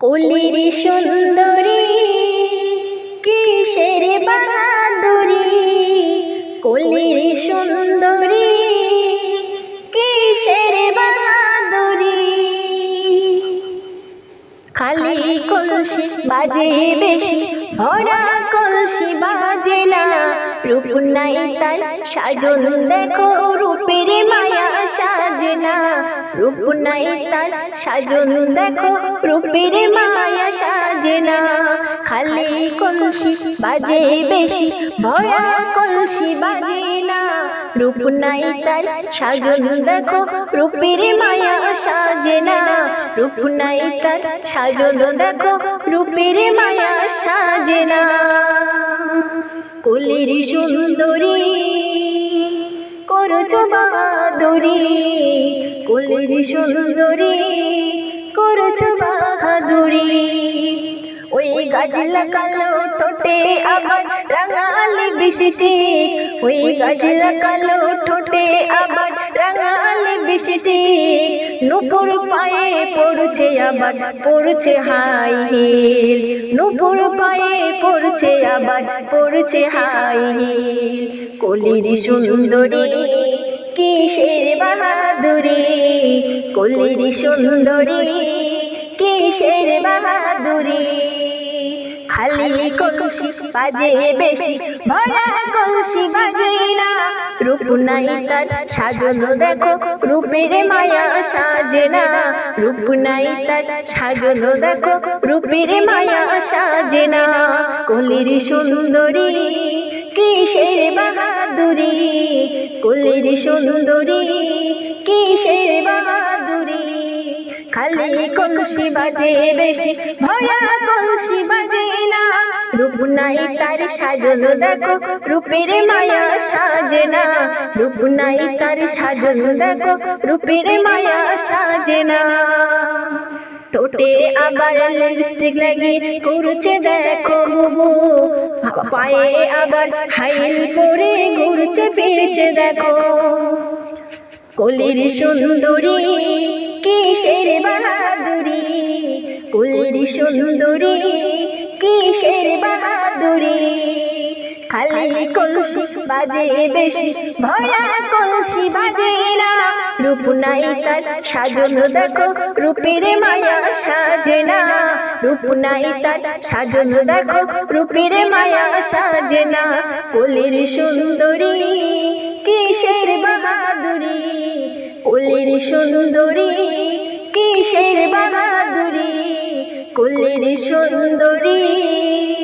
কলির সুন্দরী। খালি কলসি বাজে বেশি ভরা কলসি বাজে না। রূপ নাই তার সাজন দেখো রূপের মায়া সাজে না। রূপ নাই তার সাজন দেখো রূপের মায়া সাজে না। খালি কলসি বাজে বেশি ভরা কলসি বাজে না। রূপ নাই তার সাজন দেখো রূপের মায়া সাজে না। রূপ নাই তার সাজন দেখো, রূপের মায়া সাজে না। কলির সুন্দরী করছ বাহাদুরি কলির সুন্দরী করছ বাহাদুরি ওই গাছ লাগালো ঠোঁটে আবার রাঙালি বৃষ্টি। ওই গাছ লাগালো ঠোঁটে আবার রাঙালি বৃষ্টি। নুপুর পায়ে পড়ছে আবার, পড়ছে হাই হিল। নুপুর পায়ে পড়ছে আবার, পড়ছে হাই হিল। কলির সুন্দরী কিসের বাহাদুরি? কলির সুন্দরী কিসের বাহাদুরি? খালি কলসি বাজে বেশি, ভরা কলসি বাজে না। রূপ নাই তার সাজন দেখো, রূপের মায়া সাজে না। রূপ নাই তার সাজন দেখো, রূপের মায়া সাজে না। কলির সুন্দরী কিসের বাহাদুরি? কলির সুন্দরী কিসের বাহাদুরি? খালি কলসি বাজে বেশি ভরা কলসি বাজে না? রূপ নাই তার সাজন দেখো রূপের মায়া সাজে না। রূপ নাই তার সাজন দেখো রূপের মায়া সাজে না। টোটে আবার লিপস্টিক লাগিয়ে করছে দেখো বুবু। পায়ে আবার হাইল পরে ঘুরছে ফিরছে দেখো। কলির সুন্দরী সুন্দরী, কিসের বাহাদুরি? খালি কলসি বাজে বেশি, ভরা কলসি বাজে না। রূপ নাই তার সাজন, দেখো রূপের মায়া সাজে না। রূপ নাই তার সাজন, দেখো রূপের মায়া সাজে না। কলির সুন্দরী, কিসের বাহাদুরি? কলির সুন্দরী, কিসের বাহাদুরি? কলির সুন্দরী।